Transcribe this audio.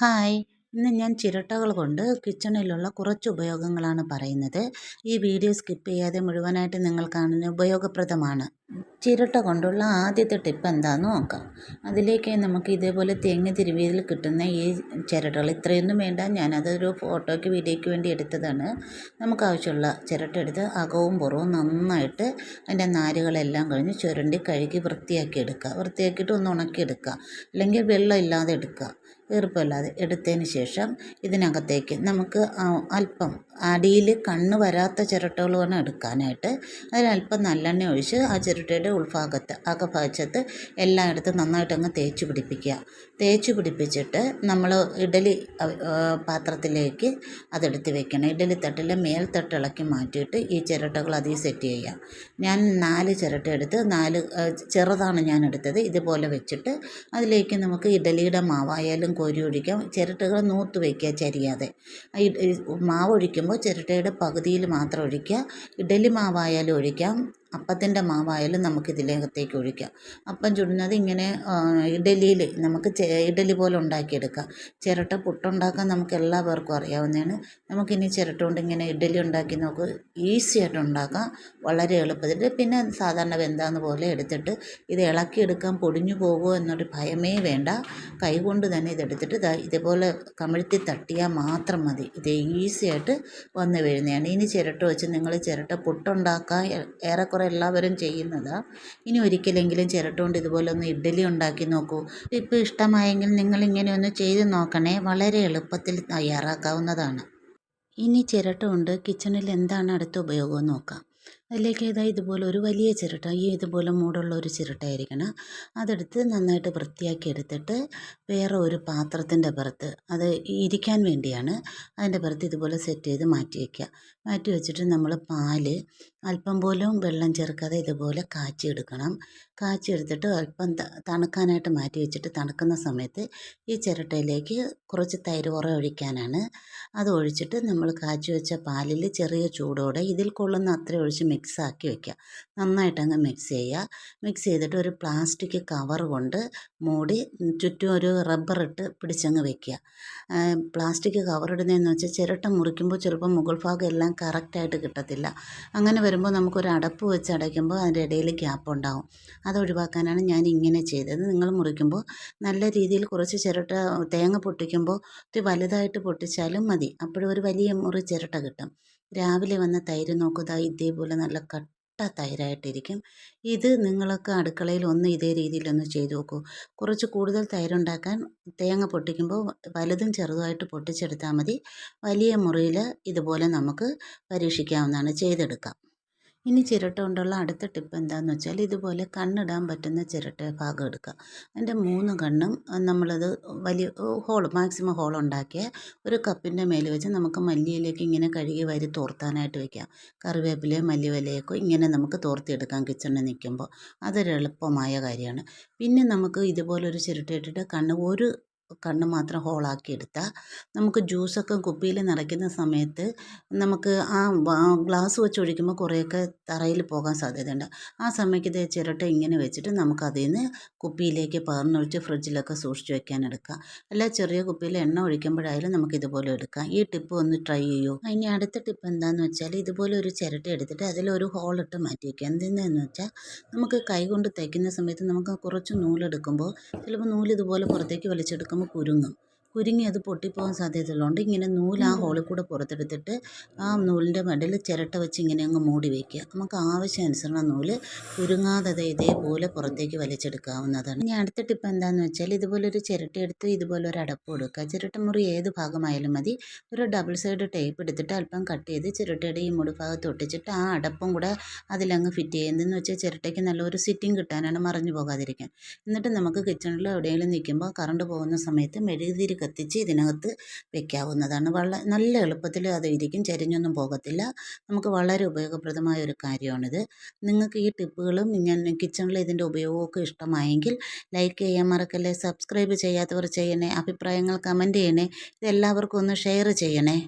Hi. ഇന്ന് ഞാൻ ചിരട്ടകൾ കൊണ്ട് കിച്ചണിലുള്ള കുറച്ച് ഉപയോഗങ്ങളാണ് പറയുന്നത്. ഈ വീഡിയോ സ്കിപ്പ് ചെയ്യാതെ മുഴുവനായിട്ട് നിങ്ങൾ കാണുന്നത് ഉപയോഗപ്രദമാണ്. ചിരട്ട കൊണ്ടുള്ള ആദ്യത്തെ ടിപ്പ് എന്താണെന്ന് നോക്കാം. അതിലേക്ക് നമുക്ക് ഇതേപോലെ തേങ്ങ തിരുവിയിൽ കിട്ടുന്ന ഈ ചിരട്ടകൾ. ഇത്രയൊന്നും വേണ്ട. ഞാനതൊരു ഫോട്ടോയ്ക്ക് വീഡിയോയ്ക്ക് വേണ്ടി എടുത്തതാണ്. നമുക്ക് ആവശ്യമുള്ള ചിരട്ട എടുത്ത് അകവും പുറവും നന്നായിട്ട് അതിന്റെ നാരുകളെല്ലാം കഴിഞ്ഞ് ചുരണ്ടി കഴുകി വൃത്തിയാക്കി എടുക്കുക. വൃത്തിയാക്കിയിട്ട് ഒന്ന് ഉണക്കിയെടുക്കുക. അല്ലെങ്കിൽ വെള്ളം ഇല്ലാതെ എടുക്കുക. ഈർപ്പമില്ലാതെ എടുത്തതിന് ശേഷം ഇതിനകത്തേക്ക് നമുക്ക് അല്പം അടിയിൽ കണ്ണ് വരാത്ത ചിരട്ടകൾ വേണം എടുക്കാനായിട്ട് അതിലല്പം നല്ലെണ്ണ ഒഴിച്ച് ആ ചിരട്ടയുടെ ഉൾഭാഗത്ത് അകഭാഗത്ത് എല്ലായിടത്തും നന്നായിട്ട് അങ്ങ് തേച്ച് പിടിപ്പിക്കുക. തേച്ച് പിടിപ്പിച്ചിട്ട് നമ്മൾ ഇഡലി പാത്രത്തിലേക്ക് അതെടുത്ത് വെക്കണം. ഇഡലി തട്ടിലെ മേൽത്തട്ട് ഇളക്കി മാറ്റിയിട്ട് ഈ ചിരട്ടകൾ അതിൽ സെറ്റ് ചെയ്യുക. ഞാൻ നാല് ചിരട്ട എടുത്ത് നാല് ചെറുതാണ് ഞാൻ എടുത്തത്. ഇതുപോലെ വെച്ചിട്ട് അതിലേക്ക് നമുക്ക് ഇഡലിയുടെ മാവായാലും കോരി ഒഴിക്കാം. ചിരട്ടകൾ നൂത്ത് വയ്ക്കുക ചരിയാതെ. മാവ് ഒഴിക്കുമ്പോൾ ചിരട്ടയുടെ പകുതിയിൽ മാത്രം ഒഴിക്കുക. ഇഡ്ഡലി മാവായാലും ഒഴിക്കാം. അപ്പത്തിന്റെ മാവായാലും നമുക്ക് ഇതിനകത്തേക്ക് ഒഴിക്കാം. അപ്പം ചുടുന്നത് ഇങ്ങനെ ഇഡലിയിൽ നമുക്ക് ഇഡലി പോലെ ഉണ്ടാക്കിയെടുക്കാം. ചിരട്ട പുട്ടുണ്ടാക്കാൻ നമുക്ക് എല്ലാവർക്കും അറിയാവുന്നതാണ്. നമുക്കിനി ചിരട്ട കൊണ്ട് ഇങ്ങനെ ഇഡലി ഉണ്ടാക്കി നോക്ക് ഈസി ആയിട്ട് ഉണ്ടാക്കാം. വളരെ എളുപ്പത്തിൽ പിന്നെ സാധാരണ വെന്താന്ന് പോലെ എടുത്തിട്ട് ഇത് ഇളക്കിയെടുക്കാൻ പൊടിഞ്ഞു പോകുമോ എന്നൊരു ഭയമേ വേണ്ട. കൈകൊണ്ട് തന്നെ ഇതെടുത്തിട്ട് ഇതേപോലെ കമിഴ്ത്തി തട്ടിയാൽ മാത്രം മതി. ഇത് ഈസി ആയിട്ട് വന്നു വീഴുന്നതാണ് ഇനി ചിരട്ട വെച്ച് നിങ്ങൾ ചിരട്ട പുട്ടുണ്ടാക്കാൻ ഏറെക്കുറെ ഏറെക്കുറെ എല്ലാവരും ചെയ്യുന്നതാണ് ഇനി ഒരിക്കലെങ്കിലും ചിരട്ടുകൊണ്ട് ഇതുപോലെ ഒന്ന് ഇഡ്ഡലി ഉണ്ടാക്കി നോക്കൂ. ഇപ്പോൾ ഇഷ്ടമായെങ്കിൽ നിങ്ങൾ ഇങ്ങനെ ഒന്ന് ചെയ്ത് നോക്കണേ. വളരെ എളുപ്പത്തിൽ തയ്യാറാക്കാവുന്നതാണ്. ഇനി ചിരട്ട കൊണ്ട് കിച്ചണിൽ എന്താണ് അടുത്ത ഉപയോഗം നോക്കാം. അതിലേക്ക് ഏതാ ഇതുപോലെ ഒരു വലിയ ചിരട്ട ഈ ഇതുപോലെ മൂടുള്ള ഒരു ചിരട്ടയായിരിക്കണം. അതെടുത്ത് നന്നായിട്ട് വൃത്തിയാക്കി എടുത്തിട്ട് വേറെ ഒരു പാത്രത്തിന്റെ പുറത്ത് അത് ഇരിക്കാൻ വേണ്ടിയാണ് അതിന്റെ പുറത്ത് ഇതുപോലെ സെറ്റ് ചെയ്ത് മാറ്റി വയ്ക്കുക മാറ്റി വെച്ചിട്ട് നമ്മൾ പാൽ അല്പം പോലും വെള്ളം ചേർക്കാതെ ഇതുപോലെ കാച്ചിയെടുക്കണം കാച്ചിയെടുത്തിട്ട് അല്പം തണുക്കാനായിട്ട് മാറ്റി വെച്ചിട്ട് തണുക്കുന്ന സമയത്ത് ഈ ചിരട്ടയിലേക്ക് കുറച്ച് തൈര് ഉറ ഒഴിക്കാനാണ്. അത് ഒഴിച്ചിട്ട് നമ്മൾ കാച്ചി വെച്ച പാലിൽ ചെറിയ ചൂടോടെ ഇതിൽ കൊള്ളുന്ന അത്ര ഒഴിച്ച് മിക്സ് ആക്കി വെക്കുക. നന്നായിട്ട് അങ്ങ് മിക്സ് ചെയ്യുക. മിക്സ് ചെയ്തിട്ട് ഒരു പ്ലാസ്റ്റിക് കവർ കൊണ്ട് മൂടി ചുറ്റും ഒരു റബ്ബർ ഇട്ട് പിടിച്ചങ്ങ് വെക്കുക. പ്ലാസ്റ്റിക് കവർ ഇടുന്നതെന്ന് വെച്ചാൽ ചിരട്ട മുറിക്കുമ്പോൾ ചിലപ്പോൾ മുകൾ ഭാഗം എല്ലാം കറക്റ്റായിട്ട് കിട്ടത്തില്ല. അങ്ങനെ വരുമ്പോൾ നമുക്കൊരു അടപ്പ് വെച്ച് അടയ്ക്കുമ്പോൾ അതിന്റെ ഇടയിൽ ഗ്യാപ്പ് ഉണ്ടാകും അത് ഒഴിവാക്കാനാണ് ഞാൻ ഇങ്ങനെ ചെയ്തത്. നിങ്ങൾ മുറിക്കുമ്പോൾ നല്ല രീതിയിൽ കുറച്ച് ചിരട്ട തേങ്ങ പൊട്ടിക്കുമ്പോൾ ഒത്തിരി വലുതായിട്ട് പൊട്ടിച്ചാലും മതി. അപ്പോഴൊരു ഒരു വലിയ മുറി ചിരട്ട കിട്ടും. രാവിലെ വന്ന തൈര് നോക്കുക ഇതേപോലെ നല്ല കട്ട തൈരായിട്ടിരിക്കും. ഇത് നിങ്ങളൊക്കെ അടുക്കളയിൽ ഒന്ന് ഇതേ രീതിയിലൊന്ന് ചെയ്തു നോക്കൂ. കുറച്ച് കൂടുതൽ തൈരുണ്ടാക്കാൻ തേങ്ങ പൊട്ടിക്കുമ്പോൾ വലുതും ചെറുതുമായിട്ട് പൊട്ടിച്ചെടുത്താൽ മതി. വലിയ മുറിയിൽ ഇതുപോലെ നമുക്ക് പരീക്ഷിക്കാവുന്നതാണ്. ചെയ്തെടുക്കാം. ഇനി ചിരട്ട കൊണ്ടുള്ള അടുത്ത ടിപ്പ് എന്താണെന്ന് വെച്ചാൽ ഇതുപോലെ കണ്ണിടാൻ പറ്റുന്ന ചിരട്ട ഭാഗം എടുക്കുക. അതിന്റെ മൂന്ന് കണ്ണും നമ്മളത് വലിയ ഹോൾ മാക്സിമം ഹോൾ ഉണ്ടാക്കിയ ഒരു കപ്പിന്റെ മേൽ വെച്ച് നമുക്ക് മല്ലിയിലേക്ക് ഇങ്ങനെ കഴുകി വരി തോർത്താനായിട്ട് വെക്കാം. കറിവേപ്പിലയോ മല്ലിവലയൊക്കെ ഇങ്ങനെ നമുക്ക് തോർത്തിയെടുക്കാം കിച്ചണിൽ നിൽക്കുമ്പോൾ. അതൊരു എളുപ്പമായ കാര്യമാണ്. പിന്നെ നമുക്ക് ഇതുപോലൊരു ചിരട്ട ഇട്ടിട്ട് കണ്ണ് ഒരു കണ്ണ് മാത്രം ഹോളാക്കി എടുത്താൽ നമുക്ക് ജ്യൂസൊക്കെ കുപ്പിയിൽ നിറയ്ക്കുന്ന സമയത്ത് നമുക്ക് ആ ഗ്ലാസ് വെച്ച് ഒഴിക്കുമ്പോൾ കുറേയൊക്കെ തറയിൽ പോകാൻ സാധ്യതയുണ്ട്. ആ സമയത്ത് ഇത് ചിരട്ട ഇങ്ങനെ വെച്ചിട്ട് നമുക്ക് അതിൽ നിന്ന് കുപ്പിയിലേക്ക് പകർന്നൊഴിച്ച് ഫ്രിഡ്ജിലൊക്കെ സൂക്ഷിച്ച് വെക്കാൻ എടുക്കാം. അല്ല ചെറിയ കുപ്പിയിൽ എണ്ണ ഒഴിക്കുമ്പോഴായാലും നമുക്ക് ഇതുപോലെ എടുക്കാം. ഈ ടിപ്പ് ഒന്ന് ട്രൈ ചെയ്യൂ. ഇനി അടുത്ത ടിപ്പ് എന്താണെന്ന് വെച്ചാൽ ഇതുപോലെ ഒരു ചിരട്ട എടുത്തിട്ട് അതിലൊരു ഹോളിട്ട് മാറ്റി വയ്ക്കുക എന്തിനാന്ന് വെച്ചാൽ നമുക്ക് കൈ കൊണ്ട് തയ്ക്കുന്ന സമയത്ത് നമുക്ക് കുറച്ച് നൂലെടുക്കുമ്പോൾ ചിലപ്പോൾ നൂൽ ഇതുപോലെ പുറത്തേക്ക് വലിച്ചെടുക്കുമ്പോൾ കുരുങ്ങും. കുരുങ്ങി അത് പൊട്ടിപ്പോകാൻ സാധ്യതയുള്ളതുകൊണ്ട് ഇങ്ങനെ നൂൽ ആ ഹോളിൽ കൂടെ പുറത്തെടുത്തിട്ട് ആ നൂലിന്റെ മടൽ ചിരട്ട വെച്ച് ഇങ്ങനെ അങ്ങ് മൂടി വയ്ക്കുക. നമുക്ക് ആവശ്യാനുസരണം നൂൽ കുരുങ്ങാതെ ഇതേപോലെ പുറത്തേക്ക് വലിച്ചെടുക്കാവുന്നതാണ്. ഇനി അടുത്ത ടിപ്പ് എന്താണെന്ന് വെച്ചാൽ ഇതുപോലെ ഒരു ചിരട്ട എടുത്ത് ഇതുപോലെ ഒരു അടപ്പ് കൊടുക്കുക. ചിരട്ട മുറി ഏത് ഭാഗമായാലും മതി. ഒരു ഡബിൾ സൈഡ് ടേപ്പ് എടുത്തിട്ട് അല്പം കട്ട് ചെയ്ത് ചിരട്ടയുടെ ഈ മുടി ഭാഗത്ത് ഒട്ടിച്ചിട്ട് ആ അടപ്പും കൂടെ അതിലങ്ങ് ഫിറ്റ് ചെയ്യുന്നതെന്ന് വെച്ചാൽ ചിരട്ടയ്ക്ക് നല്ലൊരു സിറ്റിംഗ് കിട്ടാനാണ് മറിഞ്ഞു പോകാതിരിക്കാൻ. എന്നിട്ട് നമുക്ക് കിച്ചണിൽ എവിടെയെങ്കിലും നിൽക്കുമ്പോൾ കറണ്ട് പോകുന്ന സമയത്ത് മെഴുകുതിരി കത്തിച്ച് ഇതിനകത്ത് വെക്കാവുന്നതാണ്. വളരെ നല്ല എളുപ്പത്തിൽ അത് ഇരിക്കും ചരിഞ്ഞൊന്നും പോകത്തില്ല. നമുക്ക് വളരെ ഉപയോഗപ്രദമായ ഒരു കാര്യമാണിത്. നിങ്ങൾക്ക് ഈ ടിപ്പുകളും ഞാൻ കിച്ചണിൽ ഇതിന്റെ ഉപയോഗമൊക്കെ ഇഷ്ടമായെങ്കിൽ ലൈക്ക് ചെയ്യാൻ മറക്കല്ലേ സബ്സ്ക്രൈബ് ചെയ്യാത്തവർ ചെയ്യണേ അഭിപ്രായങ്ങൾ കമന്റ് ചെയ്യണേ ഇതെല്ലാവർക്കും ഒന്ന് ഷെയർ ചെയ്യണേ.